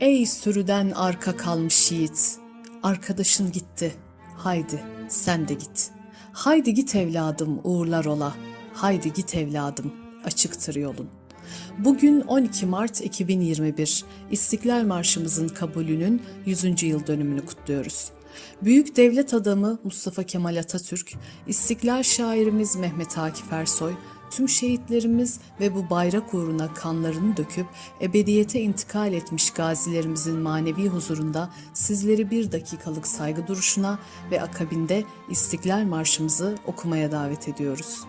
Ey sürüden arka kalmış yiğit, arkadaşın gitti. Haydi sen de git. Haydi git evladım uğurlar ola. Haydi git evladım açıktır yolun. Bugün 12 Mart 2021 İstiklal Marşımızın kabulünün 100. yıl dönümünü kutluyoruz. Büyük devlet adamı Mustafa Kemal Atatürk, İstiklal şairimiz Mehmet Akif Ersoy, tüm şehitlerimiz ve bu bayrak uğruna kanlarını döküp ebediyete intikal etmiş gazilerimizin manevi huzurunda sizleri bir dakikalık saygı duruşuna ve akabinde İstiklal Marşımızı okumaya davet ediyoruz.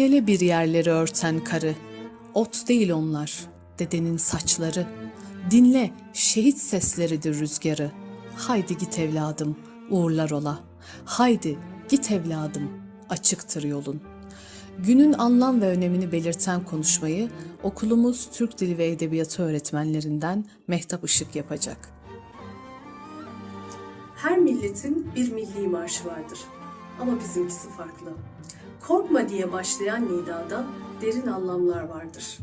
Eşele bir yerleri örten karı, ot değil onlar, dedenin saçları. Dinle, şehit sesleridir rüzgarı. Haydi git evladım, uğurlar ola. Haydi git evladım, açıktır yolun. Günün anlam ve önemini belirten konuşmayı okulumuz Türk Dili ve Edebiyatı öğretmenlerinden Mehtap Işık yapacak. Her milletin bir milli marşı vardır. Ama bizimkisi farklı. Korkma diye başlayan nidada derin anlamlar vardır.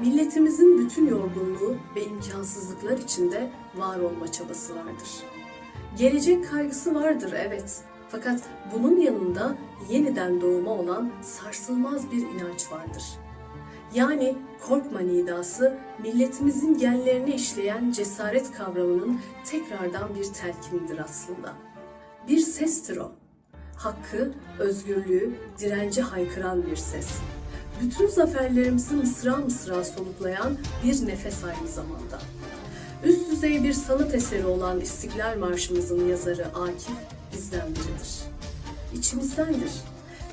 Milletimizin bütün yorgunluğu ve imkansızlıklar içinde var olma çabası vardır. Gelecek kaygısı vardır evet. Fakat bunun yanında yeniden doğuma olan sarsılmaz bir inanç vardır. Yani korkma nidası milletimizin genlerine işleyen cesaret kavramının tekrardan bir telkinidir aslında. Bir sestir o. Hakkı, özgürlüğü, direnci haykıran bir ses. Bütün zaferlerimizi mısra mısra soluklayan bir nefes aynı zamanda. Üst düzey bir sanat eseri olan İstiklal Marşımızın yazarı Akif bizden biridir. İçimizdendir.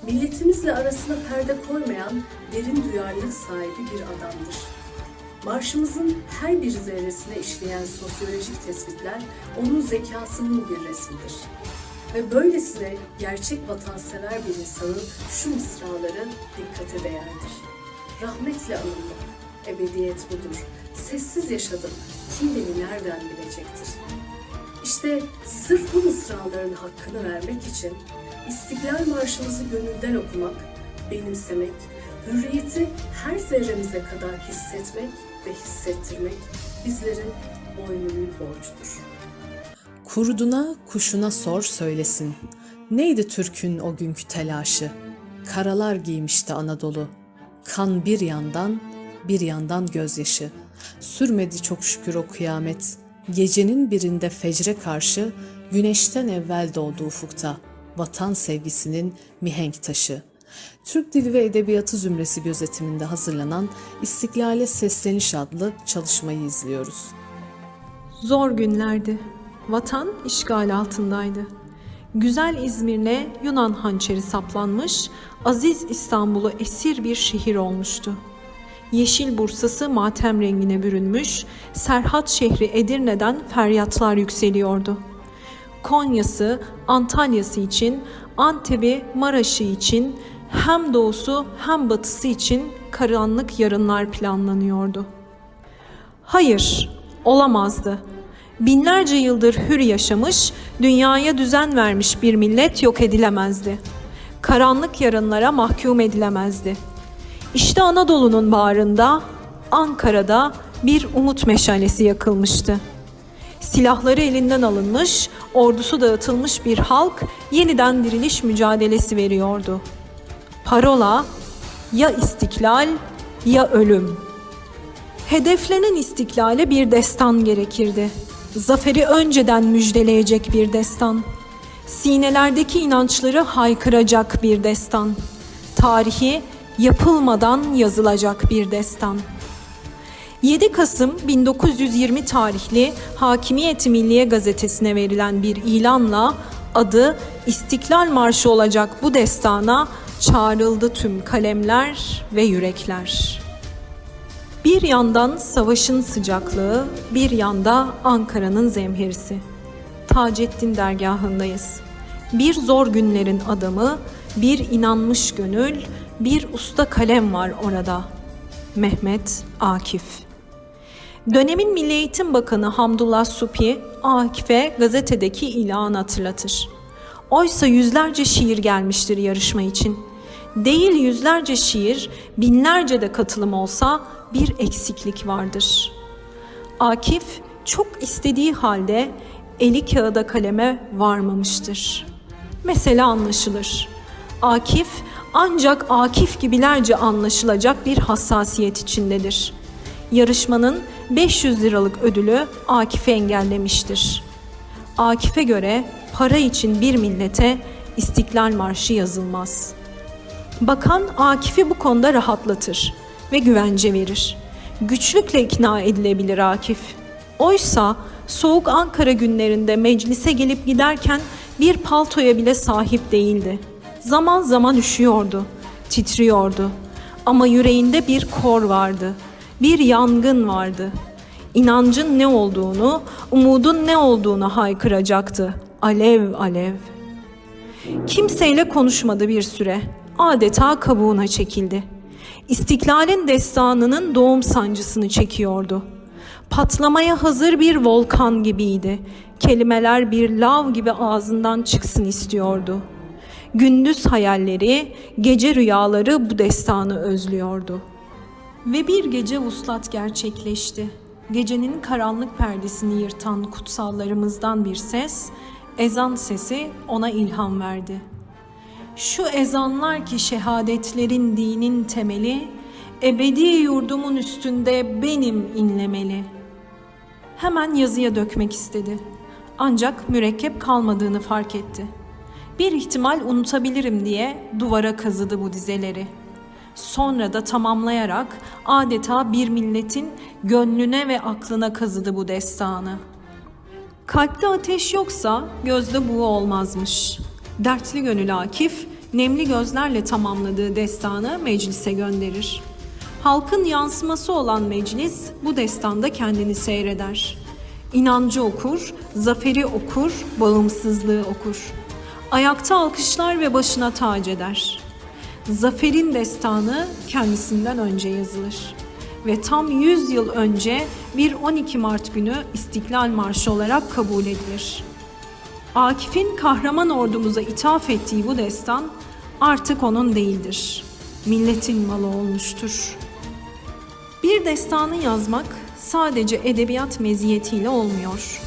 Milletimizle arasına perde koymayan derin duyarlılık sahibi bir adamdır. Marşımızın her bir zerresine işleyen sosyolojik tespitler onun zekasının bir resmidir. Ve böylesine gerçek vatansever bir insanın şu mısraları dikkate değerdir. Rahmetle anılma, ebediyet budur. Sessiz yaşadım, kim beni nereden bilecektir? İşte sırf bu mısraların hakkını vermek için İstiklal Marşımızı gönülden okumak, benimsemek, hürriyeti her zerremize kadar hissetmek ve hissettirmek bizlerin boynunun borcudur. Kurduna kuşuna sor söylesin. Neydi Türk'ün o günkü telaşı? Karalar giymişti Anadolu. Kan bir yandan, bir yandan gözyaşı. Sürmedi çok şükür o kıyamet. Gecenin birinde fecre karşı güneşten evvel doğdu ufukta vatan sevgisinin mihenk taşı. Türk Dili ve Edebiyatı zümresi gözetiminde hazırlanan İstiklale Sesleniş adlı çalışmayı izliyoruz. Zor günlerdi. Vatan işgal altındaydı. Güzel İzmir'le Yunan hançeri saplanmış, aziz İstanbul'u esir bir şehir olmuştu. Yeşil bursası matem rengine bürünmüş, Serhat şehri Edirne'den feryatlar yükseliyordu. Konya'sı, Antalya'sı için, Antep'i, Maraş'ı için, hem doğusu hem batısı için karanlık yarınlar planlanıyordu. Hayır, olamazdı. Binlerce yıldır hür yaşamış, dünyaya düzen vermiş bir millet yok edilemezdi. Karanlık yarınlara mahkum edilemezdi. İşte Anadolu'nun bağrında, Ankara'da bir umut meşalesi yakılmıştı. Silahları elinden alınmış, ordusu dağıtılmış bir halk yeniden diriliş mücadelesi veriyordu. Parola ya istiklal ya ölüm. Hedeflenen istiklale bir destan gerekirdi. Zaferi önceden müjdeleyecek bir destan. Sinelerdeki inançları haykıracak bir destan. Tarihi yapılmadan yazılacak bir destan. 7 Kasım 1920 tarihli Hakimiyeti Milliye gazetesine verilen bir ilanla adı İstiklal Marşı olacak bu destana çağrıldı tüm kalemler ve yürekler. Bir yandan savaşın sıcaklığı, bir yanda Ankara'nın zemherisi. Taceddin dergahındayız. Bir zor günlerin adamı, bir inanmış gönül, bir usta kalem var orada. Mehmet Akif. Dönemin Milli Eğitim Bakanı Hamdullah Supi, Akif'e gazetedeki ilanı hatırlatır. Oysa yüzlerce şiir gelmiştir yarışma için. Değil yüzlerce şiir, binlerce de katılım olsa bir eksiklik vardır. Akif çok istediği halde eli kağıda kaleme varmamıştır. Mesela anlaşılır. Akif ancak Akif gibilerce anlaşılacak bir hassasiyet içindedir. Yarışmanın 500 liralık ödülü Akif'i engellemiştir. Akif'e göre para için bir millete İstiklal Marşı yazılmaz. Bakan Akif'i bu konuda rahatlatır ve güvence verir. Güçlükle ikna edilebilir Akif. Oysa soğuk Ankara günlerinde meclise gelip giderken bir paltoya bile sahip değildi. Zaman zaman üşüyordu, titriyordu. Ama yüreğinde bir kor vardı, bir yangın vardı. İnancın ne olduğunu, umudun ne olduğunu haykıracaktı. Alev alev. Kimseyle konuşmadı bir süre. Adeta kabuğuna çekildi. İstiklalin destanının doğum sancısını çekiyordu. Patlamaya hazır bir volkan gibiydi. Kelimeler bir lav gibi ağzından çıksın istiyordu. Gündüz hayalleri, gece rüyaları bu destanı özlüyordu. Ve bir gece vuslat gerçekleşti. Gecenin karanlık perdesini yırtan kutsallarımızdan bir ses, ezan sesi ona ilham verdi. Şu ezanlar ki şehadetlerin dinin temeli, ebedi yurdumun üstünde benim inlemeli. Hemen yazıya dökmek istedi. Ancak mürekkep kalmadığını fark etti. Bir ihtimal unutabilirim diye duvara kazıdı bu dizeleri. Sonra da tamamlayarak adeta bir milletin gönlüne ve aklına kazıdı bu destanı. Kalpte ateş yoksa gözde buğu olmazmış. Dertli gönül Akif, nemli gözlerle tamamladığı destanı meclise gönderir. Halkın yansıması olan meclis bu destanda kendini seyreder. İnancı okur, zaferi okur, bağımsızlığı okur. Ayakta alkışlar ve başına tac eder. Zaferin destanı kendisinden önce yazılır ve tam 100 yıl önce bir 12 Mart günü İstiklal Marşı olarak kabul edilir. Akif'in kahraman ordumuza ithaf ettiği bu destan artık onun değildir. Milletin malı olmuştur. Bir destanı yazmak sadece edebiyat meziyetiyle olmuyor.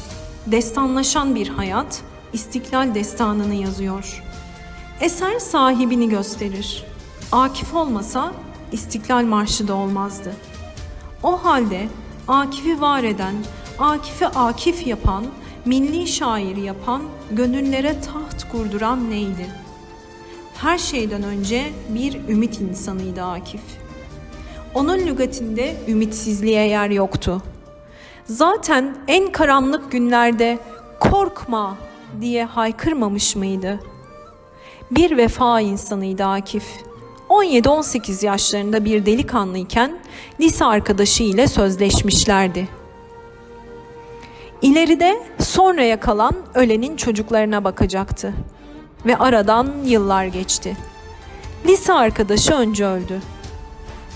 Destanlaşan bir hayat İstiklal destanını yazıyor. Eser sahibini gösterir. Akif olmasa İstiklal Marşı da olmazdı. O halde Akif'i var eden, Akif'i Akif yapan, milli şair yapan, gönüllere taht kurduran neydi? Her şeyden önce bir ümit insanıydı Akif. Onun lügatinde ümitsizliğe yer yoktu. Zaten en karanlık günlerde korkma diye haykırmamış mıydı? Bir vefa insanıydı Akif. 17-18 yaşlarında bir delikanlıyken lise arkadaşı ile sözleşmişlerdi. İleride sonraya kalan ölenin çocuklarına bakacaktı. Ve aradan yıllar geçti. Lise arkadaşı önce öldü.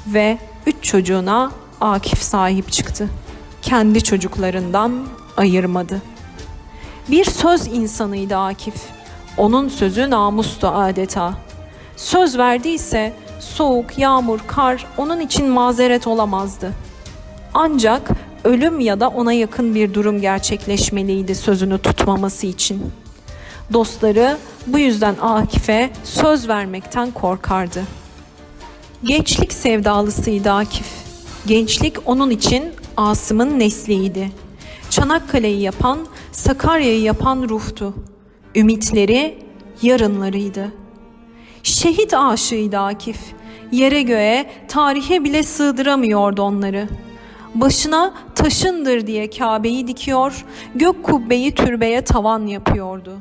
Ve üç çocuğuna Akif sahip çıktı. Kendi çocuklarından ayırmadı. Bir söz insanıydı Akif. Onun sözü namustu adeta. Söz verdiyse soğuk, yağmur, kar onun için mazeret olamazdı. Ancak ölüm ya da ona yakın bir durum gerçekleşmeliydi sözünü tutmaması için. Dostları bu yüzden Akif'e söz vermekten korkardı. Gençlik sevdalısıydı Akif. Gençlik onun için Asım'ın nesliydi. Çanakkale'yi yapan, Sakarya'yı yapan ruhtu. Ümitleri yarınlarıydı. Şehit aşığıydı Akif. Yere göğe, tarihe bile sığdıramıyordu onları. Başına taşındır diye Kabe'yi dikiyor, gök kubbeyi türbeye tavan yapıyordu.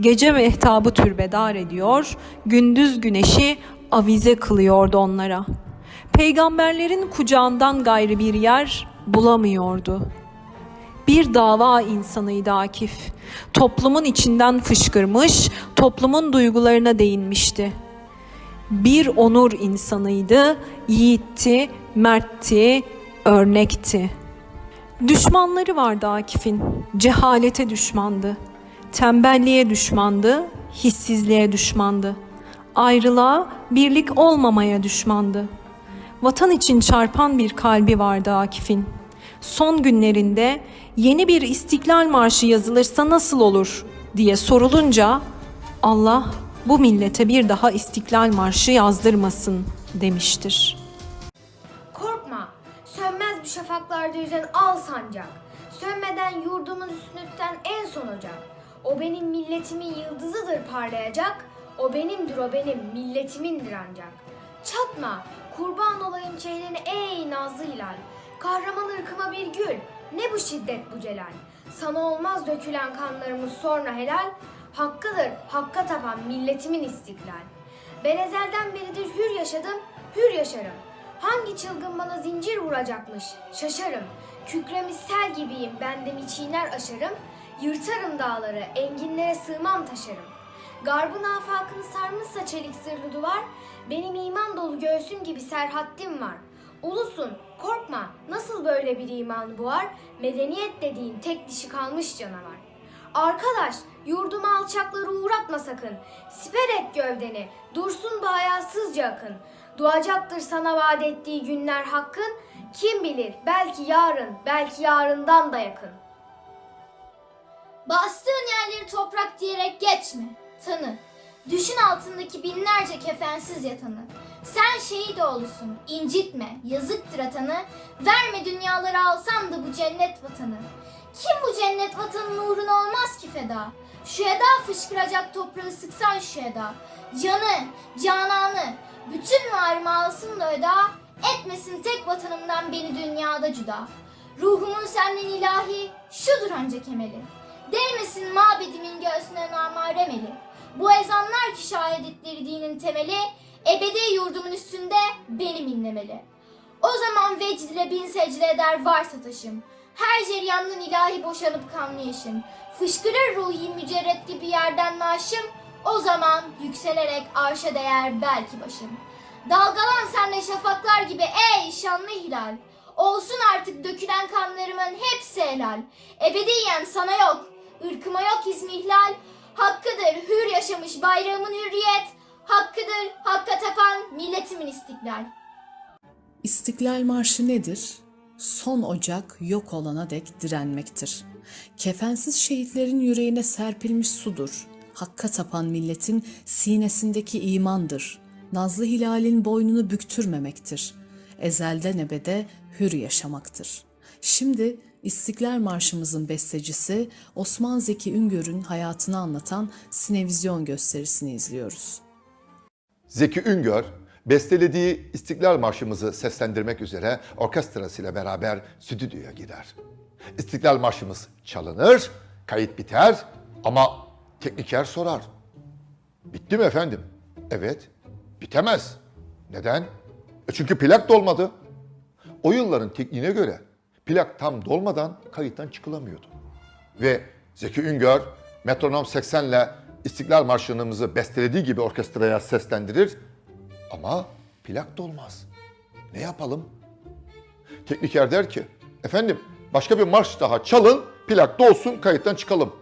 Gece mehtabı türbedar ediyor, gündüz güneşi avize kılıyordu onlara. Peygamberlerin kucağından gayrı bir yer bulamıyordu. Bir dava insanıydı Akif. Toplumun içinden fışkırmış, toplumun duygularına değinmişti. Bir onur insanıydı, yiğitti, mertti, örnekti. Düşmanları vardı Akif'in. Cehalete düşmandı. Tembelliğe düşmandı, hissizliğe düşmandı. Ayrılığa, birlik olmamaya düşmandı. Vatan için çarpan bir kalbi vardı Akif'in. Son günlerinde yeni bir İstiklal Marşı yazılırsa nasıl olur diye sorulunca Allah bu millete bir daha İstiklal Marşı yazdırmasın demiştir. Şafaklarda yüzen al sancak. Sönmeden yurdumun üstünü tutan en son ocak. O benim milletimin yıldızıdır parlayacak. O benimdir o benim milletimindir ancak. Çatma, kurban olayım çehreni ey nazlı hilal. Kahraman ırkıma bir gül, ne bu şiddet bu celal. Sana olmaz dökülen kanlarımız sonra helal. Hakkıdır, hakka tapan milletimin istiklal. Ben ezelden beridir hür yaşadım, hür yaşarım. Hangi çılgın bana zincir vuracakmış? Şaşarım. Kükremiş sel gibiyim, bendemi çiğner aşarım. Yırtarım dağları, enginlere sığmam taşarım. Garbın afakını sarmışsa çelik zırhlı duvar, benim iman dolu göğsüm gibi serhattim var. Ulusun, korkma, nasıl böyle bir iman boğar? Medeniyet dediğin tek dişi kalmış canavar. Arkadaş, yurduma alçakları uğratma sakın. Siper et gövdeni, dursun bayasızca akın. Doğacaktır sana vaat ettiği günler hakkın. Kim bilir, belki yarın, belki yarından da yakın. Bastığın yerleri toprak diyerek geçme. Tanı. Düşün altındaki binlerce kefensiz yatanı. Sen şehit oğlusun. incitme. Yazıktır atanı. Verme dünyaları alsam da bu cennet vatanı. Kim bu cennet vatanın uğruna olmaz ki feda? Şu eda fışkıracak toprağı sıksan şu eda. Canı, cananı, bütün varımı alsın da öda. Etmesin tek vatanımdan beni dünyada cüda. Ruhumun senden ilahi, şudur ancak emeli. Değmesin mabedimin göğsüne namarem eli. Bu ezanlar ki şahitlikleri dinin temeli, ebedi yurdumun üstünde benim inlemeli. O zaman vecd ile bin secde eder varsa taşım. Her ceryandan ilahi boşanıp kanlı yaşım. Fışkırır ruhi mücerret gibi yerden naşım. O zaman yükselerek arşa değer belki başım. Dalgalan senle şafaklar gibi ey şanlı hilal. Olsun artık dökülen kanlarımın hepsi helal. Ebediyen sana yok, ırkıma yok ismi ihlal. Hakkıdır hür yaşamış bayrağımın hürriyet. Hakkıdır hakka tapan milletimin istiklal. İstiklal Marşı nedir? Son ocak yok olana dek direnmektir. Kefensiz şehitlerin yüreğine serpilmiş sudur. Hakka tapan milletin sinesindeki imandır. Nazlı hilalin boynunu büktürmemektir. Ezelden ebede hür yaşamaktır. Şimdi İstiklal Marşımızın bestecisi Osman Zeki Üngör'ün hayatını anlatan sinevizyon gösterisini izliyoruz. Zeki Üngör, bestelediği İstiklal Marşımızı seslendirmek üzere orkestrasıyla beraber stüdyoya girer. İstiklal Marşımız çalınır, kayıt biter ama tekniker sorar. Bitti mi efendim? Evet, bitemez. Neden? E çünkü plak dolmadı. O yılların tekniğine göre plak tam dolmadan kayıttan çıkılamıyordu. Ve Zeki Üngör metronom 80 ile İstiklal Marşı'nımızı bestelediği gibi orkestraya seslendirir ama plak dolmaz. Ne yapalım? Tekniker der ki, efendim başka bir marş daha çalın, plak dolsun, kayıttan çıkalım.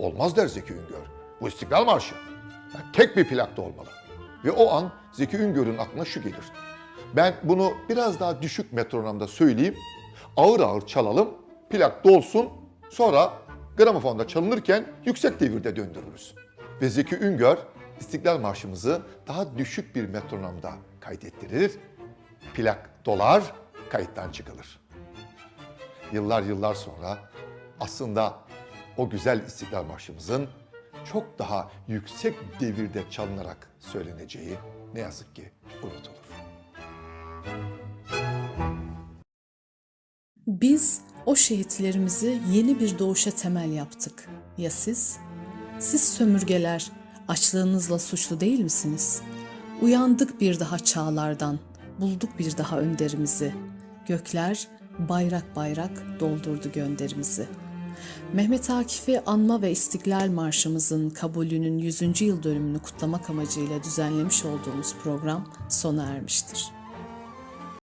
Olmaz der Zeki Üngör. Bu İstiklal Marşı. Yani tek bir plak da olmalı. Ve o an Zeki Üngör'ün aklına şu gelir. Ben bunu biraz daha düşük metronomda söyleyeyim. Ağır ağır çalalım, plak dolsun, sonra gramofonda çalınırken yüksek devirde döndürürüz. Ve Zeki Üngör İstiklal Marşımızı daha düşük bir metronomda kaydettirir. Plak dolar, kayıttan çıkılır. Yıllar yıllar sonra aslında o güzel İstiklal Marşımızın çok daha yüksek devirde çalınarak söyleneceği ne yazık ki unutulur. Biz o şehitlerimizi yeni bir doğuşa temel yaptık. Ya siz? Siz sömürgeler açlığınızla suçlu değil misiniz? Uyandık bir daha çağlardan, bulduk bir daha önderimizi. Gökler bayrak bayrak doldurdu gönderimizi. Mehmet Akif'i anma ve İstiklal Marşımızın kabulünün 100. yıl dönümünü kutlamak amacıyla düzenlemiş olduğumuz program sona ermiştir.